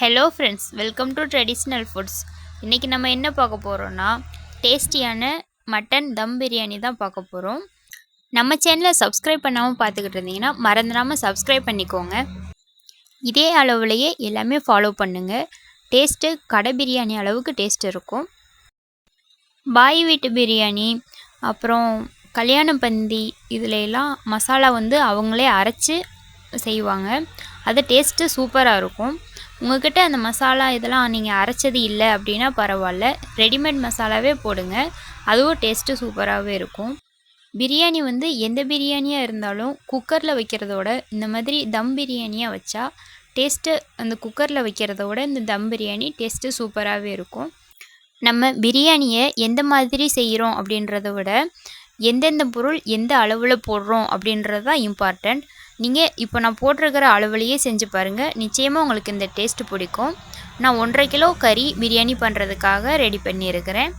Hello friends welcome to traditional foods இன்றைக்கி நம்ம என்ன பார்க்க போகிறோன்னா டேஸ்டியான மட்டன் தம் பிரியாணி தான் பார்க்க போகிறோம் நம்ம சேனலை சப்ஸ்கிரைப் பண்ணாமல் பார்த்துக்கிட்டு இருந்தீங்கன்னா மறந்துடாமல் சப்ஸ்கிரைப் பண்ணிக்கோங்க. இதே அளவுலையே எல்லாமே ஃபாலோ பண்ணுங்கள் டேஸ்ட்டு கடை பிரியாணி அளவுக்கு டேஸ்ட் இருக்கும். பாய் வீட்டு பிரியாணி அப்புறம் கல்யாண பந்தி இதில் எல்லாம் மசாலா வந்து அவங்களே அரைச்சி செய்வாங்க. அது டேஸ்ட்டு சூப்பராக இருக்கும். உங்ககிட்ட அந்த மசாலா இதெல்லாம் நீங்கள் அரைச்சது இல்லை அப்படின்னா பரவாயில்ல. ரெடிமேட் மசாலாவே போடுங்க. அதுவும் டேஸ்ட்டு சூப்பராகவே இருக்கும். பிரியாணி வந்து எந்த பிரியாணியாக இருந்தாலும் குக்கரில் வைக்கிறதோட இந்த மாதிரி தம் பிரியாணியாக வச்சா டேஸ்ட்டு அந்த குக்கரில் வைக்கிறத விட இந்த தம் பிரியாணி டேஸ்ட்டு சூப்பராகவே இருக்கும். நம்ம பிரியாணியை எந்த மாதிரி செய்கிறோம் அப்படின்றத விட எந்தெந்த பொருள் எந்த அளவில் போடுறோம் அப்படின்றது தான் இம்பார்ட்டண்ட் நீங்கள் இப்போ நான் போட்டிருக்கிற அளவுலையே செஞ்சு பாருங்கள் நிச்சயமாக உங்களுக்கு இந்த டேஸ்ட் பிடிக்கும். நான் ஒன்றரை கிலோ கறி பிரியாணி பண்ணுறதுக்காக ரெடி பண்ணியிருக்கிறேன்.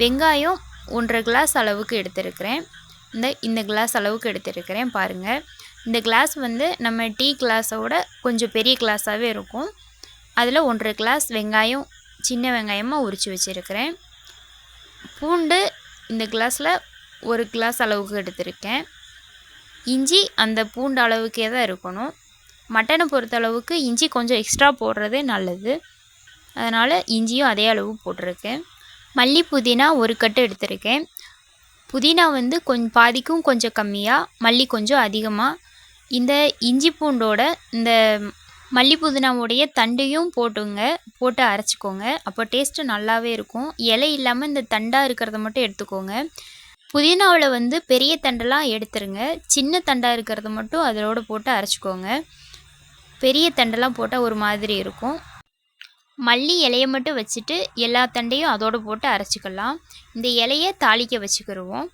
வெங்காயம் ஒன்றரை கிளாஸ் அளவுக்கு எடுத்திருக்கிறேன். இந்த இந்த கிளாஸ் அளவுக்கு எடுத்திருக்கிறேன் பாருங்கள் இந்த கிளாஸ் வந்து நம்ம டீ கிளாஸோட கொஞ்சம் பெரிய கிளாஸாகவே இருக்கும். அதில் ஒன்றரை கிளாஸ் வெங்காயம் சின்ன வெங்காயமாக உரித்து வச்சுருக்கிறேன். பூண்டு இந்த கிளாஸில் ஒரு கிளாஸ் அளவுக்கு எடுத்திருக்கேன். இஞ்சி அந்த பூண்டு அளவுக்கே தான் இருக்கணும். மட்டனை பொறுத்தளவுக்கு இஞ்சி கொஞ்சம் எக்ஸ்ட்ரா போடுறதே நல்லது. அதனால் இஞ்சியும் அதே அளவு போட்டிருக்கேன். மல்லி புதினா ஒரு கட்டு எடுத்திருக்கேன். புதினா வந்து கொஞ்சம் பாதிக்கும் கொஞ்சம் கம்மியாக மல்லி கொஞ்சம் அதிகமாக இந்த இஞ்சி பூண்டோட இந்த மல்லி புதினாவுடைய தண்டையும் போட்டுங்க போட்டு அரைச்சிக்கோங்க. அப்போ டேஸ்ட்டு நல்லாவே இருக்கும். இலை இல்லாமல் இந்த தண்டாக இருக்கிறத மட்டும் எடுத்துக்கோங்க. புதினாவில் வந்து பெரிய தண்டெல்லாம் எடுத்துருங்க. சின்ன தண்டாக இருக்கிறத மட்டும் அதோட போட்டு அரைச்சிக்கோங்க. பெரிய தண்டெல்லாம் போட்டால் ஒரு மாதிரி இருக்கும். மல்லி இலையை மட்டும் வச்சுட்டு எல்லா தண்டையும் அதோடு போட்டு அரைச்சிக்கலாம். இந்த இலையை தாளிக்க வச்சுக்கிடுவோம்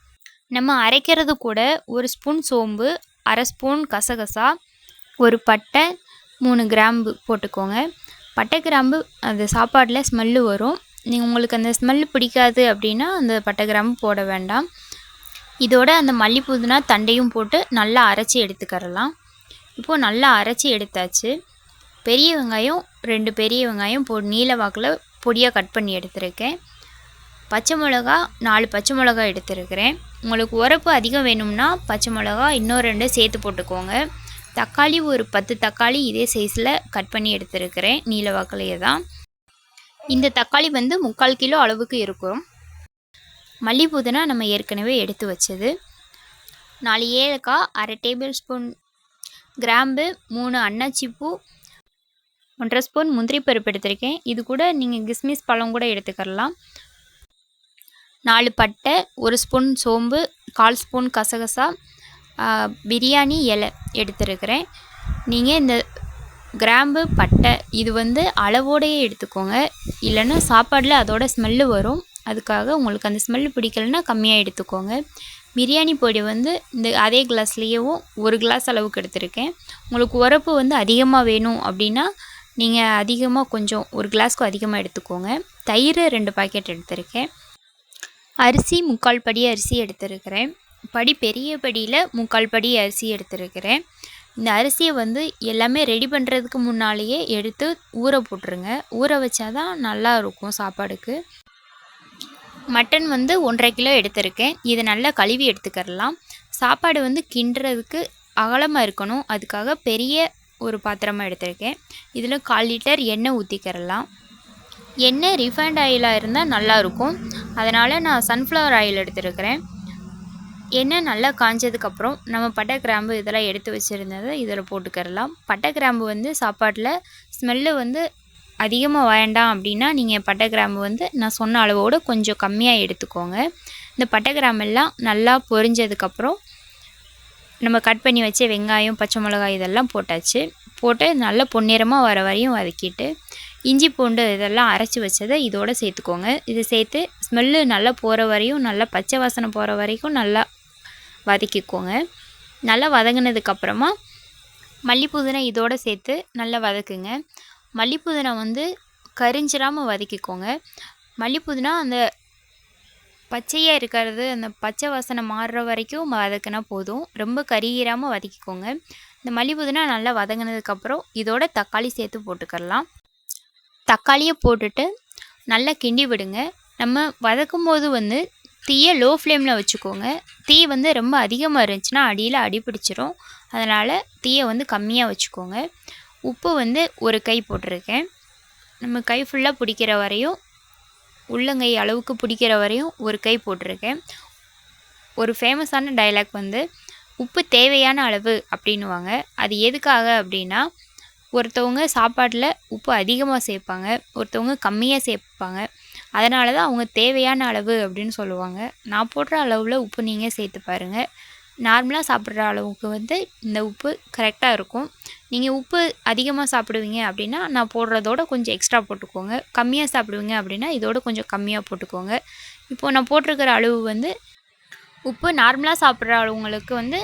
நம்ம அரைக்கிறது கூட ஒரு ஸ்பூன் சோம்பு அரை ஸ்பூன் கசகசா ஒரு பட்டை மூணு கிராம்பு போட்டுக்கோங்க. பட்டை கிராம்பு அந்த சாப்பாட்டில் ஸ்மெல்லு வரும். நீங்கள் உங்களுக்கு அந்த ஸ்மெல்லு பிடிக்காது அப்படின்னா அந்த பட்டை கிராம்பு போட வேண்டாம். இதோட அந்த மல்லி புதினா தண்டையும் போட்டு நல்லா அரைச்சி எடுத்துக்கறலாம். இப்போது நல்லா அரைச்சி எடுத்தாச்சு. பெரிய வெங்காயம் ரெண்டு பெரிய வெங்காயம் பொ நீல வாக்கில் பொடியாக கட் பண்ணி எடுத்திருக்கேன். பச்சை மிளகா நாலு பச்சை மிளகா எடுத்திருக்கிறேன். உங்களுக்கு உரப்பு அதிகம் வேணும்னா பச்சை மிளகா இன்னும் ரெண்டு சேர்த்து போட்டுக்கோங்க. தக்காளி ஒரு பத்து தக்காளி இதே சைஸில் கட் பண்ணி எடுத்திருக்கிறேன். நீல வாக்கிலேயே தான். இந்த தக்காளி வந்து முக்கால் கிலோ அளவுக்கு இருக்கும். மல்லி நம்ம ஏற்கனவே எடுத்து வச்சது. நாலு ஏலக்காய் அரை டேபிள் ஸ்பூன் கிராம்பு மூணு அன்னாச்சிப்பூ ஒன்றரை ஸ்பூன் முந்திரி பருப்பு எடுத்திருக்கேன். இது கூட நீங்கள் கிஸ்மிஸ் பழம் கூட எடுத்துக்கலாம் நாலு பட்டை ஒரு ஸ்பூன் சோம்பு கால் ஸ்பூன் கசகசா பிரியாணி இலை எடுத்துருக்கிறேன். நீங்கள் இந்த கிராம்பு பட்டை இது வந்து அளவோடையே எடுத்துக்கோங்க. இல்லைன்னா சாப்பாடில் அதோட ஸ்மெல்லு வரும். அதுக்காக உங்களுக்கு அந்த ஸ்மெல் பிடிக்கலன்னா கம்மியாக எடுத்துக்கோங்க. பிரியாணி பொடி வந்து இந்த அதே கிளாஸ்லேயும் ஒரு கிளாஸ் அளவுக்கு எடுத்திருக்கேன். உங்களுக்கு உரப்பு வந்து அதிகமாக வேணும் அப்படின்னா நீங்கள் அதிகமாக கொஞ்சம் ஒரு கிளாஸ்க்கு அதிகமாக எடுத்துக்கோங்க. தயிர் ரெண்டு பாக்கெட் எடுத்திருக்கேன். அரிசி முக்கால் படி அரிசி எடுத்திருக்கிறேன். படி பெரிய படியில் முக்கால் படி அரிசி எடுத்திருக்கிறேன். இந்த அரிசியை வந்து எல்லாமே ரெடி பண்ணுறதுக்கு முன்னாலேயே எடுத்து ஊற போட்டுருங்க. ஊற வச்சாதான் நல்லா இருக்கும் சாப்பாடுக்கு. மட்டன் வந்து ஒன்றரை கிலோ எடுத்திருக்கேன். இதை நல்லா கழுவி எடுத்துக்கிறலாம் சாப்பாடு வந்து கிண்டுறதுக்கு அகலமாக இருக்கணும். அதுக்காக பெரிய ஒரு பாத்திரமாக எடுத்திருக்கேன். இதில் கால் லிட்டர் எண்ணெய் ஊற்றிக்கிறலாம் எண்ணெய் ரிஃபைண்ட் ஆயிலாக இருந்தால் நல்லாயிருக்கும் அதனால் நான் சன்ஃப்ளவர் ஆயில் எடுத்துருக்கிறேன். எண்ணெய் நல்லா காஞ்சதுக்கப்புறம் நம்ம பட்டை கிராம்பு இதெல்லாம் எடுத்து வச்சுருந்ததை இதில் போட்டுக்கிறலாம் பட்டை கிராம்பு வந்து சாப்பாட்டில் ஸ்மெல்லு வந்து அதிகமாக வேண்டாம் அப்படின்னா நீங்கள் பட்டை கிராம்பு வந்து நான் சொன்ன அளவோடு கொஞ்சம் கம்மியாக எடுத்துக்கோங்க. இந்த பட்டை கிராம்பெல்லாம் நல்லா பொரிஞ்சதுக்கப்புறம் நம்ம கட் பண்ணி வச்ச வெங்காயம் பச்சை மிளகாய் இதெல்லாம் போட்டாச்சு. போட்டு நல்லா பொன்னிறமாக வர வரையும் வதக்கிட்டு இஞ்சி பூண்டு இதெல்லாம் அரைச்சி வச்சதை இதோடு சேர்த்துக்கோங்க. இதை சேர்த்து ஸ்மெல்லு நல்லா போகிற வரையும் நல்லா பச்சை வாசனை போகிற வரைக்கும் நல்லா வதக்கிக்கோங்க. நல்லா வதங்கினதுக்கப்புறமா மல்லிப்பூதினை இதோடு சேர்த்து நல்லா வதக்குங்க. மல்லிப்புதினா வந்து கரிஞ்சிராமல் வதக்கிக்கோங்க. மல்லிப்புதினா அந்த பச்சையாக இருக்கிறது அந்த பச்சை வாசனை மாறுற வரைக்கும் வதக்கினா போதும். ரொம்ப கருகிராமல் வதக்கிக்கோங்க. இந்த மல்லிப்புதினா நல்லா வதங்கினதுக்கப்புறம் இதோட தக்காளி சேர்த்து போட்டுக்கலாம் தக்காளியை போட்டுட்டு நல்லா கிண்டி விடுங்க. நம்ம வதக்கும் போது வந்து தீயை லோ ஃப்ளேமில் வச்சுக்கோங்க. தீ வந்து ரொம்ப அதிகமாக இருந்துச்சுன்னா அடியில் அடி பிடிச்சிரும். அதனால் தீயை வந்து கம்மியாக வச்சுக்கோங்க. உப்பு வந்து ஒரு கை போட்டிருக்கேன். நம்ம கை ஃபுல்லாக பிடிக்கிற வரையும் உள்ளங்கை அளவுக்கு பிடிக்கிற வரையும் ஒரு கை போட்டிருக்கேன். ஒரு ஃபேமஸான டைலாக் வந்து உப்பு தேவையான அளவு அப்படின்னுவாங்க. அது எதுக்காக அப்படின்னா ஒருத்தவங்க சாப்பாட்டில் உப்பு அதிகமாக சேர்ப்பாங்க ஒருத்தவங்க கம்மியாக சேர்ப்பாங்க. அதனால தான் அவங்க தேவையான அளவு அப்படின்னு சொல்லுவாங்க. நான் போடுற அளவில் உப்பு நீங்கள் சேர்த்து பாருங்கள் நார்மலாக சாப்பிட்ற அளவுக்கு வந்து இந்த உப்பு கரெக்டாக இருக்கும். நீங்கள் உப்பு அதிகமாக சாப்பிடுவீங்க அப்படின்னா நான் போடுறதோட கொஞ்சம் எக்ஸ்ட்ரா போட்டுக்கோங்க. கம்மியாக சாப்பிடுவீங்க அப்படின்னா இதோட கொஞ்சம் கம்மியாக போட்டுக்கோங்க. இப்போது நான் போட்டிருக்கிற அளவு வந்து உப்பு நார்மலாக சாப்பிட்ற அளவுங்களுக்கு வந்து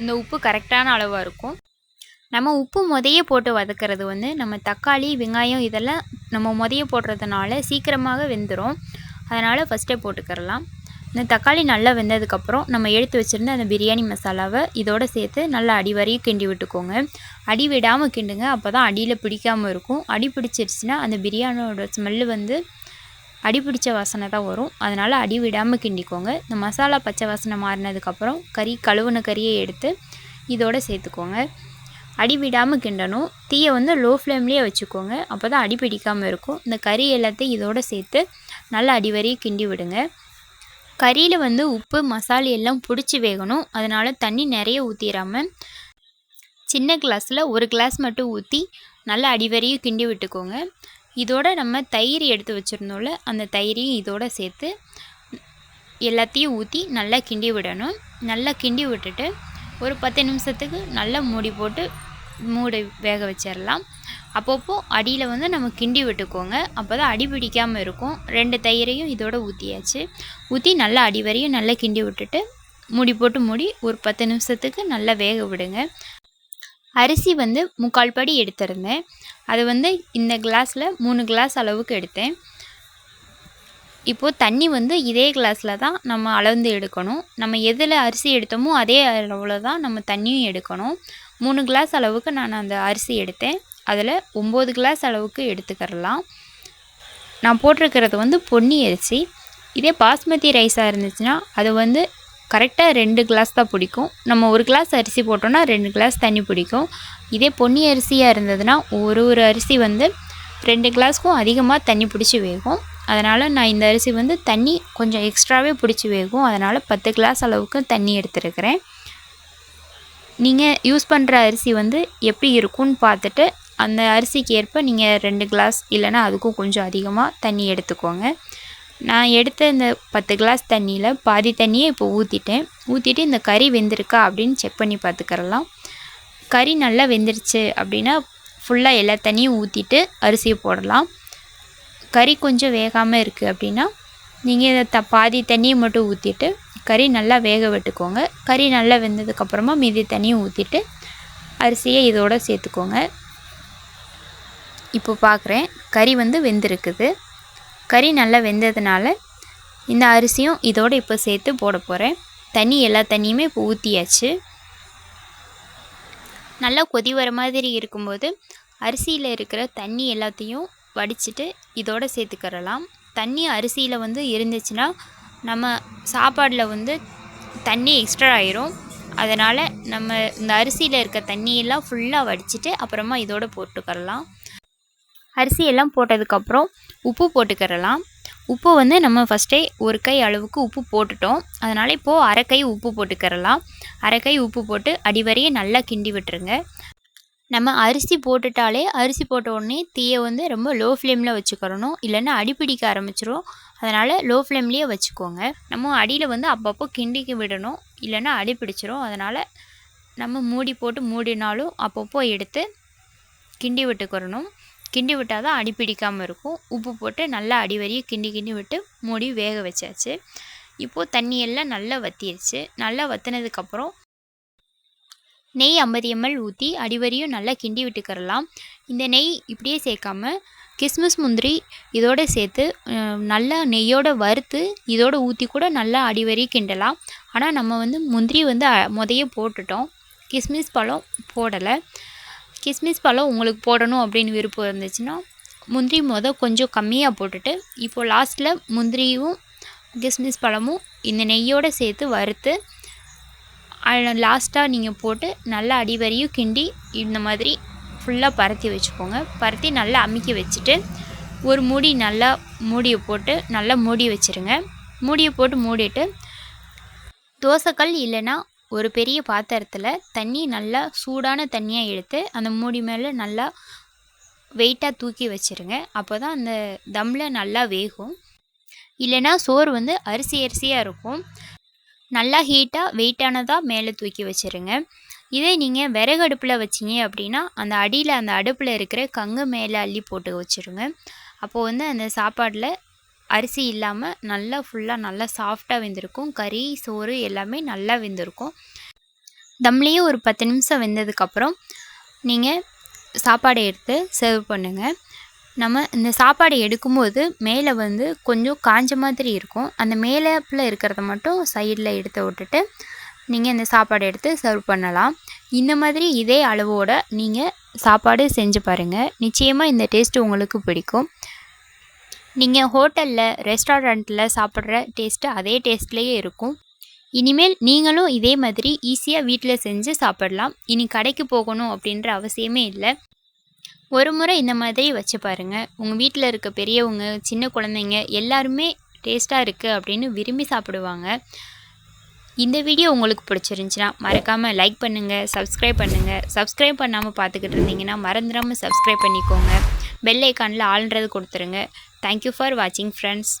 இந்த உப்பு கரெக்டான அளவாக இருக்கும். நம்ம உப்பு முதைய போட்டு வதக்கிறது வந்து நம்ம தக்காளி வெங்காயம் இதெல்லாம் நம்ம முதைய போடுறதுனால சீக்கிரமாக வெந்துடும் அதனால் ஃபஸ்ட்டே போட்டுக்கிறலாம். இந்த தக்காளி நல்லா வெந்ததுக்கப்புறம் நம்ம எடுத்து வச்சுருந்த அந்த பிரியாணி மசாலாவை இதோடு சேர்த்து நல்லா அடி வரையும் கிண்டி விட்டுக்கோங்க. அடி விடாமல் கிண்டுங்க அப்போ தான் அடியில் பிடிக்காமல் இருக்கும். அடி பிடிச்சிருச்சுன்னா அந்த பிரியாணியோட ஸ்மெல்லு வந்து அடி பிடிச்ச வாசனை தான் வரும். அதனால் அடி விடாமல் கிண்டிக்கோங்க. இந்த மசாலா பச்சை வாசனை மாறினதுக்கப்புறம் கறி கழுவுன கறியை எடுத்து இதோடு சேர்த்துக்கோங்க. அடி விடாமல் கிண்டணும். தீயை வந்து லோ ஃப்ளேம்லேயே வச்சுக்கோங்க. அப்போ தான் அடி பிடிக்காமல் இருக்கும். இந்த கறி எல்லாத்தையும் இதோடு சேர்த்து நல்லா அடி வரையும் கிண்டி விடுங்க. கறியில் வந்து உப்பு மசாலா எல்லாம் பிடிச்சி வேகணும். அதனால் தண்ணி நிறைய ஊற்றிடாமல் சின்ன கிளாஸில் ஒரு கிளாஸ் மட்டும் ஊற்றி நல்லா அடிவரையும் கிண்டி விட்டுக்கோங்க. இதோட நம்ம தயிர் எடுத்து வச்சுருந்தோம்ல அந்த தயிரையும் இதோட சேர்த்து எல்லாத்தையும் ஊற்றி நல்லா கிண்டி விடணும். நல்லா கிண்டி விட்டுட்டு ஒரு பத்து நிமிஷத்துக்கு நல்லா மூடி போட்டு மூடி வேக வச்சிடலாம் அப்பப்போ அடியில் வந்து நம்ம கிண்டி விட்டுக்கோங்க. அப்போ தான் அடி பிடிக்காமல் இருக்கும். ரெண்டு தயிரையும் இதோட ஊற்றியாச்சு ஊற்றி நல்லா அடி வரையும் நல்லா கிண்டி விட்டுட்டு மூடி போட்டு மூடி ஒரு பத்து நிமிஷத்துக்கு நல்லா வேக விடுங்க. அரிசி வந்து முக்கால் படி எடுத்திருந்தேன். அது வந்து இந்த கிளாஸில் மூணு கிளாஸ் அளவுக்கு எடுத்தேன். இப்போது தண்ணி வந்து இதே கிளாஸில் தான் நம்ம அளந்து எடுக்கணும். நம்ம எதில் அரிசி எடுத்தோமோ அதே அளவில் தான் நம்ம தண்ணியும் எடுக்கணும். மூணு கிளாஸ் அளவுக்கு நான் அந்த அரிசி எடுத்தேன். அதில் ஒம்பது கிளாஸ் அளவுக்கு எடுத்துக்கிறலாம். நான் போட்டிருக்கிறது வந்து பொன்னி அரிசி. இதே பாஸ்மதி ரைஸாக இருந்துச்சுன்னா அது வந்து கரெக்டாக ரெண்டு கிளாஸ் தான் பிடிக்கும். நம்ம ஒரு கிளாஸ் அரிசி போட்டோன்னா ரெண்டு கிளாஸ் தண்ணி பிடிக்கும். இதே பொன்னி அரிசியாக இருந்ததுன்னா ஒரு ஒரு அரிசி வந்து ரெண்டு கிளாஸ்க்கும் அதிகமாக தண்ணி பிடிச்சி வேகும். அதனால் நான் இந்த அரிசி வந்து தண்ணி கொஞ்சம் எக்ஸ்ட்ராவே பிடிச்சி வேகும். அதனால் பத்து கிளாஸ் அளவுக்கு தண்ணி எடுத்துருக்கிறேன். நீங்கள் யூஸ் பண்ணுற அரிசி வந்து எப்படி இருக்கும்னு பார்த்துட்டு அந்த அரிசிக்கு ஏற்ப நீங்கள் ரெண்டு கிளாஸ் இல்லைன்னா அதுக்கும் கொஞ்சம் அதிகமாக தண்ணி எடுத்துக்கோங்க. நான் எடுத்த இந்த பத்து கிளாஸ் தண்ணியில் பாதி தண்ணியை இப்போ ஊற்றிட்டேன் ஊற்றிட்டு இந்த கறி வெந்திருக்கா அப்படின்னு செக் பண்ணி பார்த்துக்கறலாம். கறி நல்லா வெந்துருச்சு அப்படின்னா ஃபுல்லாக எல்லா தண்ணியும் ஊற்றிட்டு அரிசியை போடலாம். கறி கொஞ்சம் வேகாமல் இருக்குது அப்படின்னா நீங்கள் இதை த பாதி தண்ணியை மட்டும் ஊற்றிட்டு கறி நல்லா வேக விட்டுக்கோங்க. கறி நல்லா வெந்ததுக்கப்புறமா மீதி தண்ணியை ஊற்றிட்டு அரிசியை இதோடு சேர்த்துக்கோங்க. இப்போ பார்க்குறேன் கறி வந்து வெந்திருக்குது. கறி நல்லா வெந்ததுனால இந்த அரிசியும் இதோடு இப்போ சேர்த்து போட போகிறேன் தண்ணி எல்லா தண்ணியுமே இப்போ ஊற்றியாச்சு நல்லா கொதி வர மாதிரி இருக்கும்போது அரிசியில் இருக்கிற தண்ணி எல்லாத்தையும் வடிச்சிட்டு இதோட சேர்த்துக்கிறலாம். தண்ணி அரிசியில் வந்து இருந்துச்சுன்னா நம்ம சாப்பாடில் வந்து தண்ணி எக்ஸ்ட்ரா ஆயிரும். அதனால் நம்ம இந்த அரிசியில் இருக்க தண்ணியெல்லாம் ஃபுல்லாக வடிச்சிட்டு அப்புறமா இதோடு போட்டுக்கரலாம் அரிசியெல்லாம் போட்டதுக்கப்புறம் உப்பு போட்டுக்கிறலாம். உப்பு வந்து நம்ம ஃபஸ்ட்டே ஒரு கை அளவுக்கு உப்பு போட்டுட்டோம். அதனால் இப்போது அரை கை உப்பு போட்டுக்கிறலாம். அரை கை உப்பு போட்டு அடிவரையே நல்லா கிண்டி விட்டுருங்க. நம்ம அரிசி போட்டுட்டாலே அரிசி போட்ட உடனே தீயை வந்து ரொம்ப லோ ஃப்ளேமில் வச்சுக்கிறணும். இல்லைன்னா அடிப்பிடிக்க ஆரம்பிச்சிரும். அதனால் லோ ஃப்ளேம்லேயே வச்சுக்கோங்க. நம்ம அடியில் வந்து அப்பப்போ கிண்டிக்கு விடணும். இல்லைன்னா அடி பிடிச்சிரும். அதனால் நம்ம மூடி போட்டு மூடினாலும் அப்பப்போ எடுத்து கிண்டி விட்டுக்கிறணும் கிண்டி விட்டால் தான் அடி பிடிக்காமல் இருக்கும். உப்பு போட்டு நல்லா அடி வரையும் கிண்டி கிண்டி விட்டு மூடி வேக வச்சாச்சு. இப்போது தண்ணியெல்லாம் நல்லா வற்றிருச்சு நல்லா வற்றினதுக்கப்புறம் நெய் ஐம்பது எம்எல் ஊற்றி அடிவரையும் நல்லா கிண்டி விட்டுக்கிறலாம் இந்த நெய் இப்படியே சேர்க்காம கிஸ்மிஸ் முந்திரி இதோட சேர்த்து நல்லா நெய்யோட வறுத்து இதோட ஊற்றி கூட நல்லா அடிவரி கிண்டலாம். ஆனால் நம்ம வந்து முந்திரி வந்து முதையே முதைய போட்டுட்டோம். கிஸ்மிஸ் பழம் போடலை. கிஸ்மிஸ் பழம் உங்களுக்கு போடணும் அப்படின்னு விருப்பம் இருந்துச்சுன்னா முந்திரி முத கொஞ்சம் கம்மியாக போட்டுட்டு இப்போது லாஸ்ட்டில் முந்திரியும் கிஸ்மிஸ் பழமும் இந்த நெய்யோடு சேர்த்து வறுத்து லாஸ்ட்டாக நீங்கள் போட்டு நல்லா அடிவரையும் கிண்டி இந்த மாதிரி ஃபுல்லாக பரத்தி வச்சுக்கோங்க. பரத்தி நல்லா அமுக்கி வச்சுட்டு ஒரு மூடி நல்லா மூடியை போட்டு நல்லா மூடி வச்சுருங்க. மூடியை போட்டு மூடிட்டு தோசைக்கல் இல்லைன்னா ஒரு பெரிய பாத்திரத்தில் தண்ணி நல்லா சூடான தண்ணியாக எடுத்து அந்த மூடி மேலே நல்லா வெயிட்டாக தூக்கி வச்சுருங்க. அப்போ தான் அந்த தம்மில் நல்லா வேகும். இல்லைன்னா சோறு வந்து அரிசி அரிசியாக இருக்கும். நல்லா ஹீட்டாக வெயிட்டானதாக மேலே தூக்கி வச்சுருங்க. இதே நீங்கள் விறகு அடுப்பில் வச்சிங்க அப்படின்னா அந்த அடியில் அந்த அடுப்பில் இருக்கிற கங்கு மேலே அள்ளி போட்டு வச்சுருங்க. அப்போது வந்து அந்த சாப்பாடில் அரிசி இல்லாமல் நல்லா ஃபுல்லாக நல்லா சாஃப்டாக வெந்திருக்கும். கறி சோறு எல்லாமே நல்லா வெந்திருக்கும். தம்லேயே ஒரு பத்து நிமிஷம் வெந்ததுக்கப்புறம் நீங்கள் சாப்பாடை எடுத்து சர்வ் பண்ணுங்கள் நம்ம இந்த சாப்பாடு எடுக்கும்போது மேலே வந்து கொஞ்சம் காஞ்ச மாதிரி இருக்கும். அந்த மேலேப்பில் இருக்கிறத மட்டும் சைடில் எடுத்து விட்டுட்டு நீங்கள் இந்த சாப்பாடு எடுத்து சர்வ் பண்ணலாம். இந்த மாதிரி இதே அளவோட நீங்கள் சாப்பாடு செஞ்சு பாருங்கள் நிச்சயமாக இந்த டேஸ்ட்டு உங்களுக்கு பிடிக்கும். நீங்கள் ஹோட்டலில் ரெஸ்டாரண்ட்டில் சாப்பிட்ற டேஸ்ட்டு அதே டேஸ்ட்லேயே இருக்கும். இனிமேல் நீங்களும் இதே மாதிரி ஈஸியாக வீட்டில் செஞ்சு சாப்பிடலாம். இனி கடைக்கு போகணும் அப்படின்ற அவசியமே இல்லை. ஒரு முறை இந்த மாதிரி வச்சு பாருங்கள் உங்கள் வீட்டில் இருக்க பெரியவங்க சின்ன குழந்தைங்க எல்லாருமே டேஸ்ட்டாக இருக்குது அப்படின்னு விரும்பி சாப்பிடுவாங்க. இந்த வீடியோ உங்களுக்கு பிடிச்சிருந்துச்சின்னா மறக்காமல் லைக் பண்ணுங்கள் சப்ஸ்கிரைப் பண்ணுங்கள் சப்ஸ்கிரைப் பண்ணாமல் பார்த்துக்கிட்டு இருந்தீங்கன்னா மறந்துடாமல் சப்ஸ்கிரைப் பண்ணிக்கோங்க. பெல் ஐக்கானில் ஆள்ன்றது கொடுத்துருங்க. தேங்க்யூ ஃபார் வாட்சிங் ஃப்ரெண்ட்ஸ்